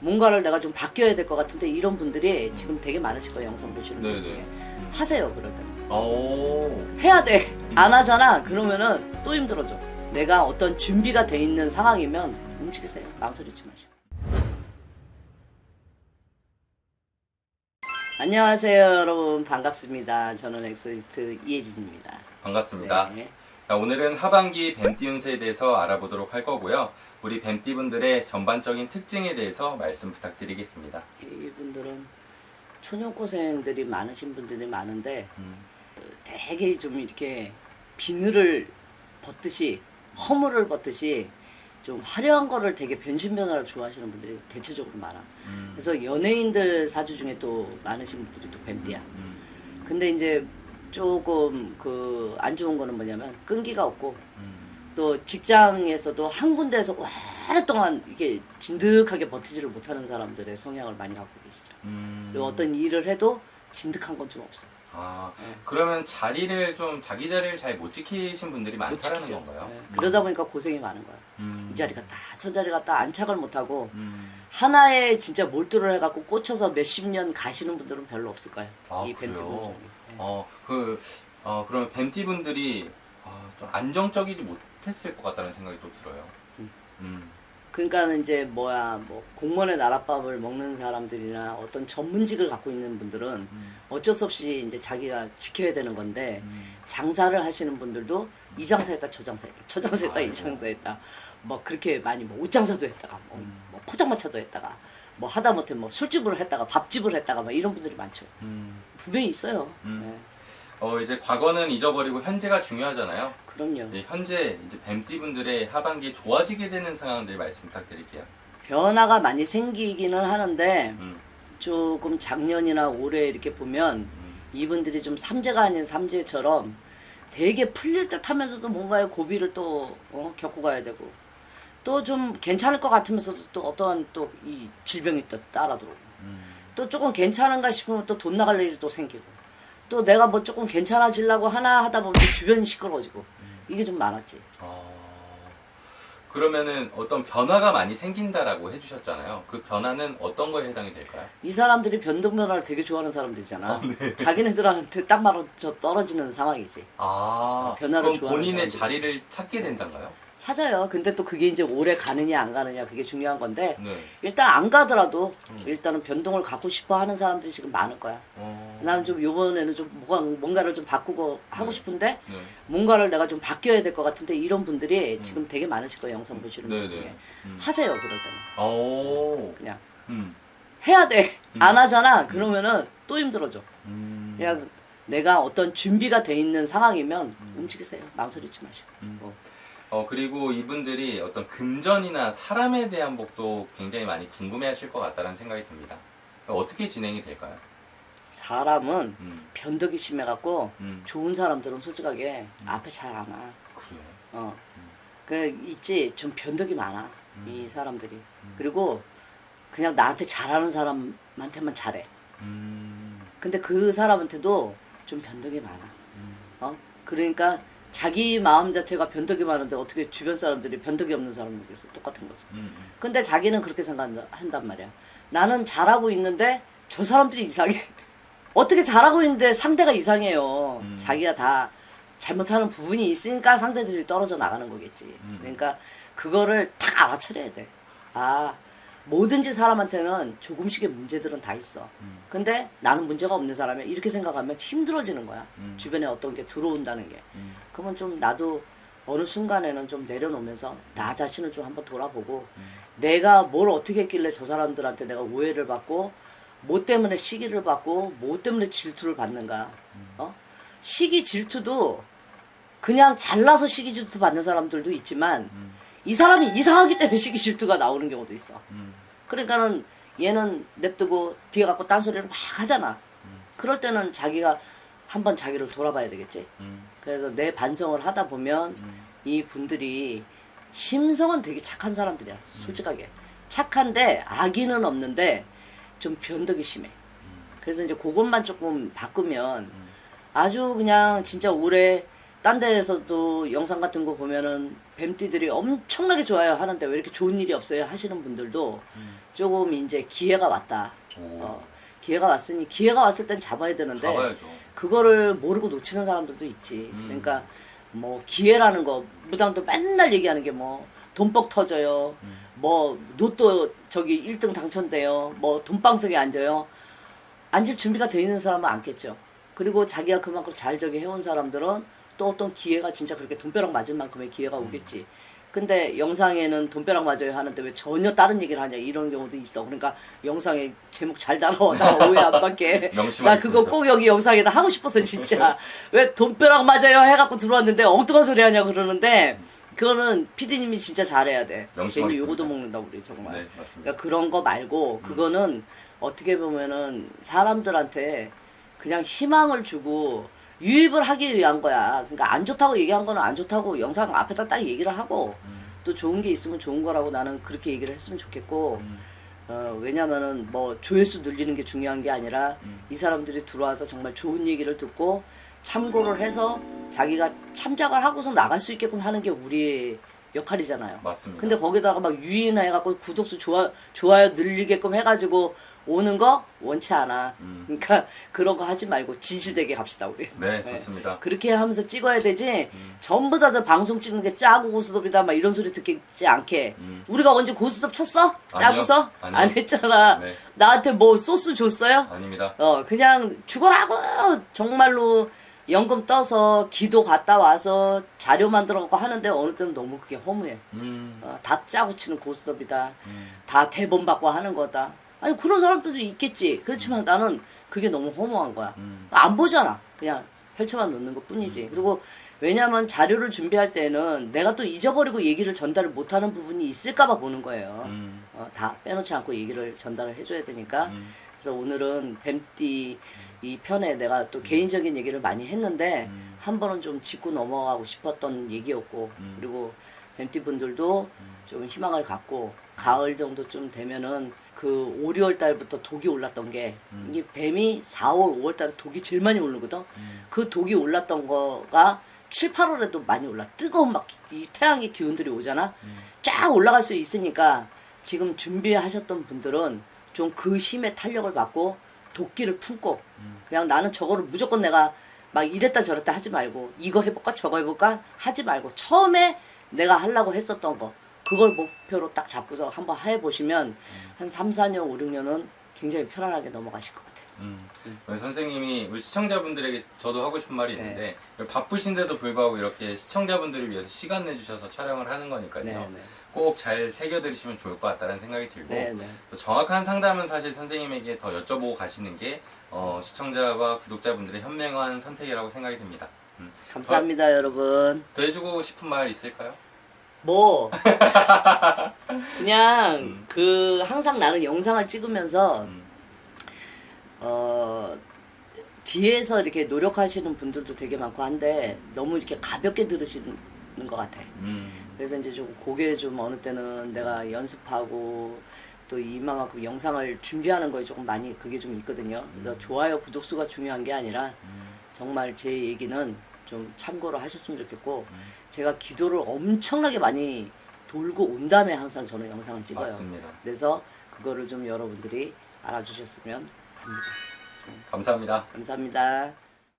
뭔가를 내가 좀 바뀌어야 될 것 같은데 이런 분들이 지금 되게 많으실 거예요 영상 보시는 분 네네. 중에 음. 하세요 그럴 때는. 오. 해야 돼 안 하잖아. 그러면은 또 힘들어져. 내가 어떤 준비가 돼 있는 상황이면 움직이세요. 망설이지 마시고. 안녕하세요 여러분. 반갑습니다. 저는 엑소이트 이혜진입니다. 반갑습니다. 네. 자, 오늘은 하반기 뱀띠 운세에 대해서 알아보도록 할 거고요. 우리 뱀띠 분들의 전반적인 특징에 대해서 말씀 부탁드리겠습니다. 이분들은 초년고생들이 많으신 분들이 많은데 음. 되게 좀 이렇게 비늘을 벗듯이 허물을 벗듯이 좀 화려한 거를 되게 변신변화를 좋아하시는 분들이 대체적으로 많아. 음. 그래서 연예인들 사주 중에 또 많으신 분들이 또 뱀띠야. 음. 근데 이제 조금 그 안 좋은 거는 뭐냐면 끈기가 없고 음. 또 직장에서도 한 군데에서 오랫동안 이게 진득하게 버티지를 못하는 사람들의 성향을 많이 갖고 계시죠. 음. 그리고 어떤 일을 해도 진득한 건 좀 없어. 아, 네. 그러면 자리를 좀 자기 자리를 잘 못 지키신 분들이 못 많다는 지키죠. 건가요? 네. 그러다 보니까 고생이 많은 거야. 음. 이 자리 갔다 저 자리 갔다 안착을 못 하고 음. 하나에 진짜 몰두를 해갖고 꽂혀서 몇십 년 가시는 분들은 별로 없을 거예요. 아, 이 그래요? 분들이. 네. 어, 그, 어, 그러면 뱀띠 분들이 아, 좀 안정적이지 못했을 것 같다는 생각이 또 들어요. 음. 음. 그러니까는 이제 뭐야 뭐 공무원의 나랏밥을 먹는 사람들이나 어떤 전문직을 갖고 있는 분들은 음. 어쩔 수 없이 이제 자기가 지켜야 되는 건데 음. 장사를 하시는 분들도 이 장사했다 저 장사했다 저 장사했다 이 아이고. 장사했다 뭐 그렇게 많이 뭐 옷장사도 했다가 뭐, 음. 뭐 포장마차도 했다가 뭐 하다 못해 뭐 술집을 했다가 밥집을 했다가 뭐 이런 분들이 많죠 음. 분명히 있어요 음. 네, 어, 이제 과거는 잊어버리고 현재가 중요하잖아요. 그럼요 네, 현재 이제 뱀띠 분들의 하반기에 좋아지게 되는 상황들 말씀 부탁드릴게요. 변화가 많이 생기기는 하는데 음. 조금 작년이나 올해 이렇게 보면 음. 이분들이 좀 삼재가 아닌 삼재처럼 되게 풀릴 듯 하면서도 뭔가의 고비를 또 어, 겪고 가야 되고 또 좀 괜찮을 것 같으면서도 또 어떠한 또 이 질병이 또 따라 들어오고 음. 또 조금 괜찮은가 싶으면 또 돈 나갈 일이 또 생기고 또 내가 뭐 조금 괜찮아지려고 하나 하다 보면 또 주변이 시끄러워지고 이게 좀 많았지 어, 그러면은 어떤 변화가 많이 생긴다라고 해주셨잖아요. 그 변화는 어떤 거에 해당이 될까요? 이 사람들이 변동 변화를 되게 좋아하는 사람들이잖아 아, 네. 자기네들한테 딱 맞아 떨어지는 상황이지 아, 변화를 그럼 좋아하는 본인의 사람들이. 자리를 찾게 된단가요? 찾아요 근데 또 그게 이제 오래 가느냐 안 가느냐 그게 중요한 건데 네. 일단 안 가더라도 음. 일단은 변동을 갖고 싶어 하는 사람들이 지금 많을 거야. 어, 나는 좀 요번에는 좀 뭐가, 뭔가를 좀 바꾸고 하고 네. 싶은데 네. 뭔가를 내가 좀 바뀌어야 될 것 같은데 이런 분들이 음. 지금 되게 많으실 거예요. 영상 보시는 네, 분 중에. 네. 음. 하세요. 그럴 때는. 오. 그냥 음. 해야 돼. 음. 안 하잖아. 그러면은 또 힘들어져. 음. 그냥 내가 어떤 준비가 돼 있는 상황이면 음. 움직이세요. 망설이지 마시고. 음. 어. 어 그리고 이분들이 어떤 금전이나 사람에 대한 복도 굉장히 많이 궁금해하실 것 같다는 생각이 듭니다. 어떻게 진행이 될까요? 사람은 음. 변덕이 심해갖고 음. 좋은 사람들은 솔직하게 앞에 잘 안 와. 그래요. 어. 음. 그 있지 좀 변덕이 많아 음. 이 사람들이 음. 그리고 그냥 나한테 잘하는 사람한테만 잘해 음. 근데 그 사람한테도 좀 변덕이 많아 음. 어 그러니까 자기 마음 자체가 변덕이 많은데 어떻게 주변 사람들이 변덕이 없는 사람이겠어 똑같은 거죠 음. 근데 자기는 그렇게 생각한단 말이야 나는 잘하고 있는데 저 사람들이 이상해 어떻게 잘하고 있는데 상대가 이상해요 음. 자기가 다 잘못하는 부분이 있으니까 상대들이 떨어져 나가는 거겠지 음. 그러니까 그거를 딱 알아차려야 돼 아 뭐든지 사람한테는 조금씩의 문제들은 다 있어 음. 근데 나는 문제가 없는 사람이야 이렇게 생각하면 힘들어지는 거야 음. 주변에 어떤 게 들어온다는 게 음. 그러면 좀 나도 어느 순간에는 좀 내려놓으면서 나 자신을 좀 한번 돌아보고 음. 내가 뭘 어떻게 했길래 저 사람들한테 내가 오해를 받고 뭐 때문에 시기를 받고 뭐 때문에 질투를 받는가 음. 어 시기 질투도 그냥 잘나서 시기 질투 받는 사람들도 있지만 음. 이 사람이 이상하기 때문에 시기 질투가 나오는 경우도 있어 음. 그러니까는 얘는 냅두고 뒤에 갖고 딴소리를 막 하잖아 음. 그럴 때는 자기가 한번 자기를 돌아봐야 되겠지 음. 그래서 내 반성을 하다 보면 음. 이 분들이 심성은 되게 착한 사람들이야 솔직하게 착한데 악의는 없는데 좀 변덕이 심해 그래서 이제 그것만 조금 바꾸면 음. 아주 그냥 진짜 올해 딴 데에서도 영상 같은 거 보면은 뱀띠들이 엄청나게 좋아요 하는데 왜 이렇게 좋은 일이 없어요 하시는 분들도 음. 조금 이제 기회가 왔다. 오, 어, 기회가 왔으니 기회가 왔을 땐 잡아야 되는데 잡아야죠. 그거를 모르고 놓치는 사람들도 있지. 음. 그러니까 뭐 기회라는 거 무당도 맨날 얘기하는 게 뭐 돈뻑 터져요. 음. 뭐 로또 저기 1등 당첨돼요. 뭐 돈방석에 앉아요. 앉을 준비가 돼 있는 사람은 앉겠죠. 그리고 자기가 그만큼 잘 저기 해온 사람들은 또 어떤 기회가 진짜 그렇게 돈벼락 맞을 만큼의 기회가 오겠지. 근데 영상에는 돈벼락 맞아요 하는데 왜 전혀 다른 얘기를 하냐 이런 경우도 있어. 그러니까 영상에 제목 잘 달아. 나 오해 안 받게. 나. 그거 꼭 여기 영상에다 하고 싶어서 진짜 왜 돈벼락 맞아요 해갖고 들어왔는데 엉뚱한 소리 하냐 그러는데 그거는 피디님이 진짜 잘해야 돼. 명심하겠습니다. 괜히 요거도 먹는다 우리 정말. 네, 맞습니다. 그러니까 그런 거 말고 그거는 어떻게 보면은 사람들한테 그냥 희망을 주고 유입을 하기 위한 거야. 그러니까 안 좋다고 얘기한 거는 안 좋다고 영상 앞에다 딱 얘기를 하고 음, 또 좋은 게 있으면 좋은 거라고 나는 그렇게 얘기를 했으면 좋겠고 음, 어, 왜냐면은 뭐 조회수 늘리는 게 중요한 게 아니라 음. 이 사람들이 들어와서 정말 좋은 얘기를 듣고 참고를 해서 자기가 참작을 하고서 나갈 수 있게끔 하는 게 우리의 역할이잖아요. 맞습니다. 근데 거기다가 막 유인해갖고 구독수 좋아, 좋아요 늘리게끔 해가지고 오는 거 원치 않아. 음. 그러니까 그런 거 하지 말고 진실되게 갑시다 우리. 네, 네. 좋습니다. 그렇게 하면서 찍어야 되지. 음. 전부 다들 방송 찍는 게 짜고 고스톱이다 막 이런 소리 듣지 않게. 음. 우리가 언제 고스톱 쳤어? 짜고서? 아니요. 안 했잖아. 네, 나한테 뭐 소스 줬어요? 아닙니다. 어 그냥 죽어라고 정말로 연금 떠서 기도 갔다 와서 자료 만들어 갖고 하는데 어느 때는 너무 그게 허무해. 음, 어, 다 짜고 치는 고스톱이다. 음, 다 대본 받고 하는 거다. 아니 그런 사람들도 있겠지. 그렇지만 나는 그게 너무 허무한 거야. 음, 안 보잖아. 그냥 펼쳐만 놓는 것 뿐이지. 그리고 왜냐면 자료를 준비할 때는 내가 또 잊어버리고 얘기를 전달을 못하는 부분이 있을까봐 보는 거예요. 음, 어, 다 빼놓지 않고 얘기를 전달을 해줘야 되니까. 음, 그래서 오늘은 뱀띠 이 편에 내가 또 개인적인 얘기를 많이 했는데 음. 한 번은 좀 짚고 넘어가고 싶었던 얘기였고 음. 그리고 뱀띠 분들도 좀 희망을 갖고 가을 정도쯤 되면은 그 5, 6월 달부터 독이 올랐던 게 음. 이게 뱀이 4월, 5월 달에 독이 제일 많이 오르거든. 음. 그 독이 올랐던 거가 7, 8월에도 많이 올라. 뜨거운 막 이 태양의 기운들이 오잖아. 음. 쫙 올라갈 수 있으니까 지금 준비하셨던 분들은 좀 그 힘의 탄력을 받고 도끼를 품고 음. 그냥 나는 저거를 무조건 내가 막 이랬다 저랬다 하지 말고 이거 해볼까 저거 해볼까 하지 말고 처음에 내가 하려고 했었던 거 그걸 목표로 딱 잡고서 한번 해보시면 한 3, 4년, 5, 6년은 굉장히 편안하게 넘어가실 것 같아요. 음. 우리 선생님이 우리 시청자분들에게 저도 하고 싶은 말이 네. 있는데 바쁘신데도 불구하고 이렇게 시청자분들을 위해서 시간 내주셔서 촬영을 하는 거니까요. 네, 네. 꼭 잘 새겨들으시면 좋을 것 같다는 생각이 들고 네, 네. 또 정확한 상담은 사실 선생님에게 더 여쭤보고 가시는 게 어, 시청자와 구독자분들의 현명한 선택이라고 생각이 듭니다. 음. 감사합니다, 여러분. 더 해주고 싶은 말 있을까요? 뭐 그냥 음. 그 항상 나는 영상을 찍으면서 음. 어 뒤에서 이렇게 노력하시는 분들도 되게 많고 한데 너무 이렇게 가볍게 들으시는 것 같아. 음. 그래서 이제 좀 그게 좀 어느 때는 내가 연습하고 또 이만큼 영상을 준비하는 거에 조금 많이 그게 좀 있거든요. 그래서 좋아요, 구독 수가 중요한 게 아니라 음. 정말 제 얘기는 좀 참고로 하셨으면 좋겠고 음. 제가 기도를 엄청나게 많이 돌고 온 다음에 항상 저는 영상을 찍어요. 맞습니다. 그래서 그거를 좀 여러분들이 알아주셨으면 합니다. 감사합니다. 감사합니다.